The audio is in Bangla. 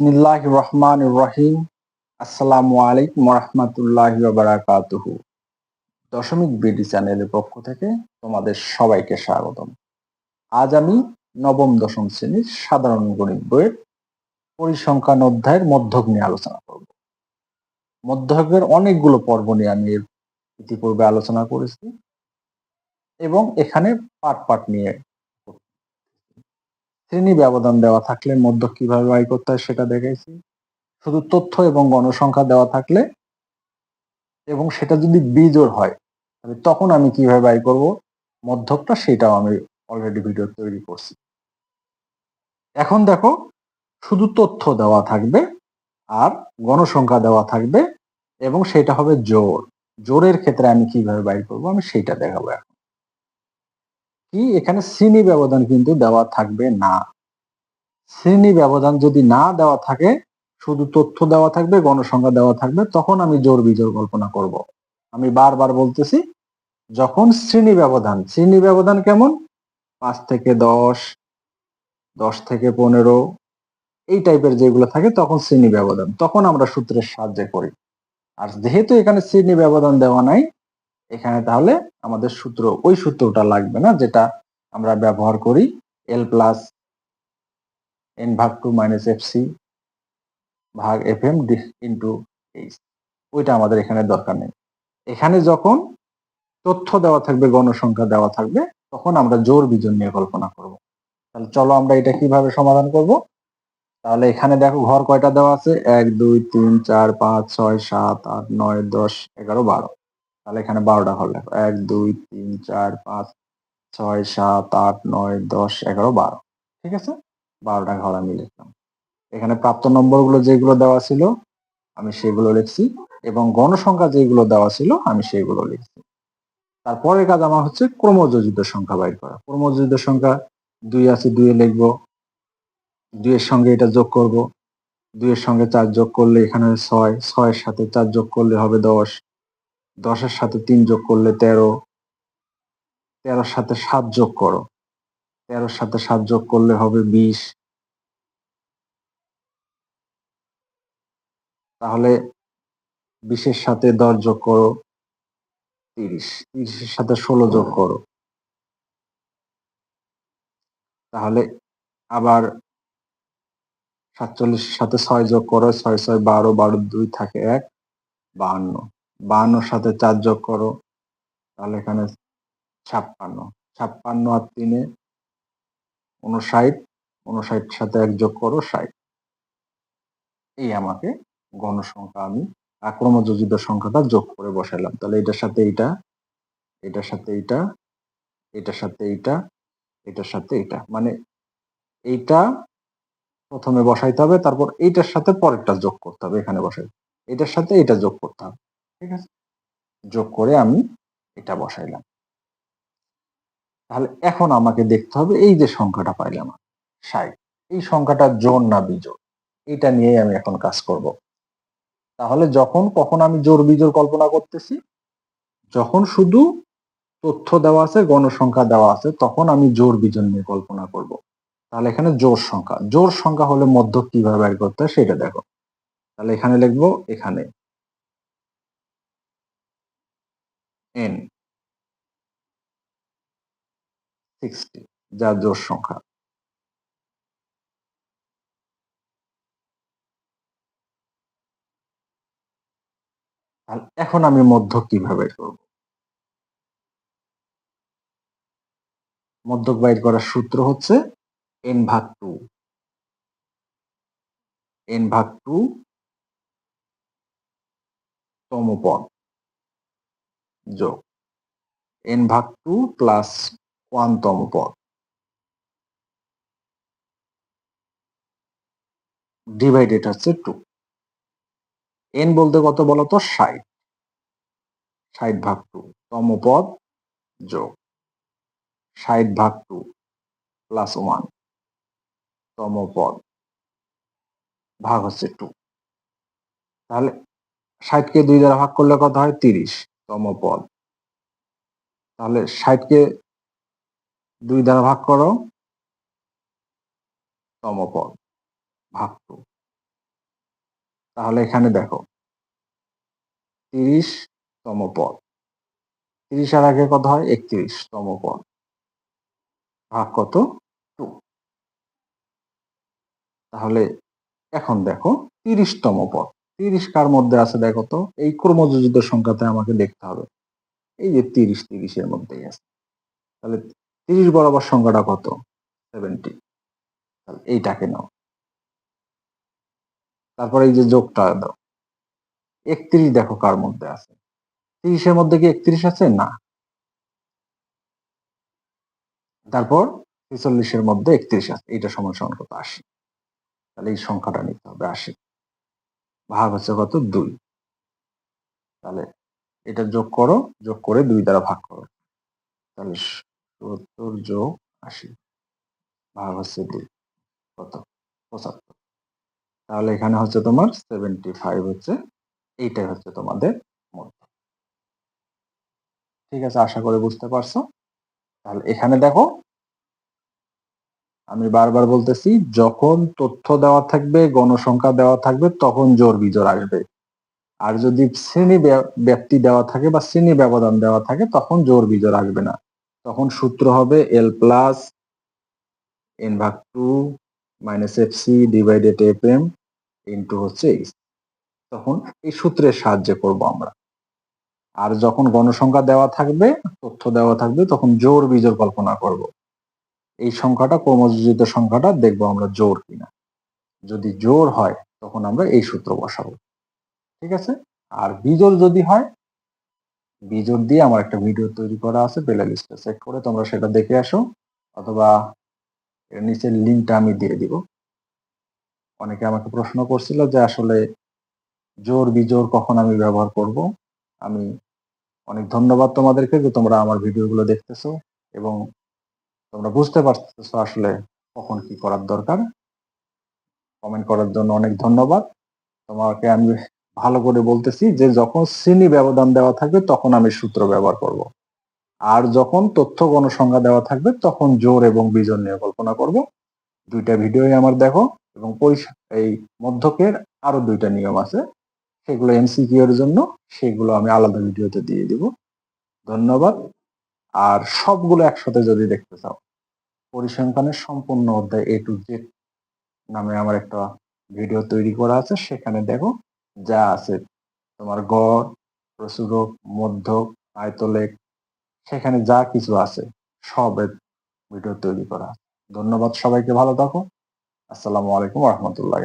বিসমিল্লাহ রহমান রহিম আসসালামু আলাইকুম রহমতুল্লাহ বারাকাতুহু দশমিক বিডি চ্যানেলের পক্ষ থেকে তোমাদের সবাইকে স্বাগতম। আজ আমি নবম দশম শ্রেণির সাধারণ গণিত বইয়ের পরিসংখ্যান অধ্যায়ের মধ্যক নিয়ে আলোচনা করব। মধ্যকের অনেকগুলো পর্ব নিয়ে আমি ইতিপূর্বে আলোচনা করেছি এবং এখানে পাট পাট নিয়ে শ্রেণি ব্যবধান দেওয়া থাকলে, মধ্য কীভাবে বাই করতে হয় সেটা দেখাইছি। শুধু তথ্য এবং গণসংখ্যা দেওয়া থাকলে এবং সেটা যদি বিজোড় হয়, তাহলে তখন আমি কীভাবে বাই করব? মধ্যকটা সেটাও আমি অলরেডি ভিডিও তৈরি করছি। এখন দেখো, শুধু তথ্য দেওয়া থাকবে আর গণসংখ্যা দেওয়া থাকবে এবং সেটা হবে জোর জোরের ক্ষেত্রে আমি কীভাবে বাইর করব? আমি সেটা দেখাবো এখন। কি? এখানে শ্রেণি ব্যবধান কিন্তু দেওয়া থাকবে না। শ্রেণি ব্যবধান যদি না দেওয়া থাকে, শুধু তথ্য দেওয়া থাকবে, গণসংখ্যা দেওয়া থাকবে, তখন আমি জোর বিজোর কল্পনা করব। আমি বারবার বলতেছি, যখন শ্রেণি ব্যবধান শ্রেণি ব্যবধান কেমন? পাঁচ থেকে দশ দশ থেকে পনেরো, এই টাইপের যেগুলো থাকে, তখন শ্রেণি ব্যবধান, তখন আমরা সূত্রের সাহায্যে করি। আর যেহেতু এখানে শ্রেণি ব্যবধান দেওয়া নাই এখানে তাহলে আমাদের সূত্র, ওই সূত্রটা লাগবে না, যেটা আমরা ব্যবহার করি এল প্লাস এন ভাগ টু মাইনাস এফ সি ভাগ এফ এম ইন্টু এইচ ওইটা আমাদের এখানে দরকার নেই। এখানে যখন তথ্য দেওয়া থাকবে, গণসংখ্যা দেওয়া থাকবে, তখন আমরা জোর বিজন নিয়ে কল্পনা করব। তাহলে চলো আমরা এটা কীভাবে সমাধান করব? তাহলে এখানে দেখো ঘর কয়টা দেওয়া আছে? এক, দুই, তিন, চার, পাঁচ, ছয়, সাত, আট, নয়, দশ, এগারো, বারো। তাহলে এখানে বারোটা হল এক, দুই, তিন, চার, পাঁচ, ছয়, সাত, আট, নয়, দশ, এগারো, বারো। ঠিক আছে? বারোটা ঘর আমি লিখলাম। এখানে প্রাপ্ত নম্বরগুলো যেগুলো দেওয়া ছিল, আমি সেগুলো লিখছি এবং গণসংখ্যা যেগুলো দেওয়া ছিল, আমি সেগুলো লিখছি। তারপরের কাজ আমার হচ্ছে ক্রমযোজিত সংখ্যা বাইর করা। ক্রমযোজিত সংখ্যা দুই আছে, দুইয়ে লিখব। দুইয়ের সঙ্গে এটা যোগ করব। দুইয়ের সঙ্গে চার যোগ করলে এখানে ছয়, ছয়ের সাথে চার যোগ করলে হবে দশ। দশের সাথে তিন যোগ করলে তেরো। তেরোর সাথে সাত যোগ করো। তেরোর সাথে সাত যোগ করলে হবে বিশ। তাহলে বিশের সাথে দশ যোগ করো, তিরিশ। তিরিশের সাথে ষোলো যোগ করো। তাহলে আবার সাতচল্লিশের সাথে ছয় যোগ করো। ছয় ছয়, বারো বারো, দুই থাকে এক, বাহান্ন। বাহান্নর সাথে চার যোগ করো, তাহলে এখানে ছাপ্পান্ন। ছাপ্পান্ন আর তিনে উনষাট উনষাট সাথে এক যোগ করো, ষাট। এই আমাকে গণসংখ্যা আমি আক্রমযোজিত সংখ্যাটা যোগ করে বসাইলাম তাহলে এটার সাথে এইটা, এটার সাথে এইটা, এটার সাথে এইটা, এটার সাথে এইটা। মানে এইটা প্রথমে বসাইতে হবে, তারপর এইটার সাথে পরেরটা যোগ করতে হবে, এখানে বসাই। এটার সাথে এটা যোগ করতে হবে। ঠিক আছে? যোগ করে আমি এটা বসাইলাম। তাহলে এখন আমাকে দেখতে হবে এই যে সংখ্যাটা পাইলাম ষাট। এই সংখ্যাটা জোর না বিজোর এটা নিয়েই আমি এখন কাজ করব। তাহলে যখন কখন আমি জোর বিজোর কল্পনা করতেছি? যখন শুধু তথ্য দেওয়া আছে, গণসংখ্যা দেওয়া আছে, তখন আমি জোর বিজন নিয়ে কল্পনা করব। তাহলে এখানে জোর সংখ্যা। জোর সংখ্যা হলে মধ্য কীভাবে বের করতে হয় সেটা দেখো। তাহলে এখানে লিখব এখানে। এন সিক্সটি যা জোর সংখ্যা। এখন আমি মধ্য কীভাবে করব? মধ্যক বাইর করার সূত্র হচ্ছে এন ভাগ টু এন ভাগ টু তম পদ। যোগ। এন ভাগ টু প্লাস ওয়ান তম পদ। ডিভাইডেড হচ্ছে টু এন বলতে কত বলতো? ষাট। ষাট ভাগ টু তম পদ, যোগ। ষাট ভাগ টু প্লাস ওয়ান তম পদ, ভাগ হচ্ছে টু তাহলে ষাটকে দুই দ্বারা ভাগ করলে কত হয়? তিরিশ। তম পদ। তাহলে ষাটকে দুই দ্বারা ভাগ করো, তম পদ, ভাগ টু তাহলে এখানে দেখো, তিরিশ তম পদ। তিরিশ আর আগে কত হয়? একত্রিশ তম পদ। ভাগ কত? টু তাহলে এখন দেখো, তিরিশতম পদ। তিরিশ কার মধ্যে আছে দেখো তো? এই ক্রমযোজিত সংখ্যাতে আমাকে দেখতে হবে। এই যে তিরিশ, তিরিশের মধ্যেই আছে। তাহলে তিরিশ বরাবর সংখ্যাটা কত? সেভেন্টি তাহলে এইটাকে নাও। তারপরে এই যে যোগটা দাও। একত্রিশ দেখো কার মধ্যে আছে। তিরিশের মধ্যে কি একত্রিশ আছে? না। তারপর ছেচল্লিশের মধ্যে একত্রিশ আছে। এইটা সমান কত আশি। তাহলে এই সংখ্যাটা নিতে হবে আশি। ভাগ হচ্ছে কত দুই। তাহলে এটা যোগ করো, যোগ করে দুই দ্বারা ভাগ করো। তাহলে সত্তর যোগ আশি ভাগ হচ্ছে দুই, কত? পঁচাত্তর। তাহলে এখানে হচ্ছে তোমার সেভেন্টি ফাইভ হচ্ছে, এইটাই হচ্ছে তোমাদের মধ্যে ঠিক আছে, আশা করে বুঝতে পারছ? তাহলে এখানে দেখো আমি বারবার বলতেছি, যখন তথ্য দেওয়া থাকবে, গণসংখ্যা দেওয়া থাকবে, তখন জোর বিজোর আসবে। আর যদি শ্রেণি ব্যক্তি দেওয়া থাকে বা শ্রেণি ব্যবধান দেওয়া থাকে, তখন জোর বিজোর আসবে না। তখন সূত্র হবে এল প্লাস এন ভাগ two minus F C divided F M into হচ্ছে তখন এই সূত্রের সাহায্যে করব আমরা। আর যখন গণসংখ্যা দেওয়া থাকবে, তথ্য দেওয়া থাকবে, তখন জোর বিজোর কল্পনা করব। এই সংখ্যাটা ক্রমযোজিত সংখ্যাটা দেখব আমরা জোর কিনা। যদি জোর হয়, তখন আমরা এই সূত্র বসাবো। ঠিক আছে? আর বিজোর যদি হয় বিজোর দিয়ে আমার একটা ভিডিও তৈরি করা আছে প্লে লিস্টে চেক করে তোমরা সেটা দেখে আসো, অথবা এর নিচের লিঙ্কটা আমি দিয়ে দিব। অনেকে আমাকে প্রশ্ন করছিল যে আসলে জোর বিজোর কখন আমি ব্যবহার করব? আমি অনেক ধন্যবাদ তোমাদেরকে যে তোমরা আমার ভিডিওগুলো দেখতেছো এবং তোমরা বুঝতে পারতেছো আসলে কখন কি করার দরকার। কমেন্ট করার জন্য অনেক ধন্যবাদ। তোমাকে আমি ভালো করে বলতেছি যে, যখন শ্রেণি ব্যবধান দেওয়া থাকবে, তখন আমি সূত্র ব্যবহার করব। আর যখন তথ্য গণসংখ্যা দেওয়া থাকবে, তখন জোর এবং বিজোর নিয়ে কল্পনা করব। দুইটা ভিডিওই আমার দেখো এবং এই মধ্যকের আরও দুইটা নিয়ম আছে। সেগুলো এমসিকিউ এর জন্য, সেগুলো আমি আলাদা ভিডিওতে দিয়ে দিব। ধন্যবাদ। আর সবগুলো একসাথে যদি দেখতে চাও, পরিসংখ্যানের সম্পূর্ণ অধ্যায় এ টু জেড নামে আমার একটা ভিডিও তৈরি করা আছে। সেখানে দেখো যা আছে, তোমার গড় প্রচুরক মধ্যক, আয়তলেখ, সেখানে যা কিছু আছে সবের ভিডিও তৈরি করা ধন্যবাদ সবাইকে, ভালো থাকো। আসসালামু আলাইকুম রহমতুল্লাহ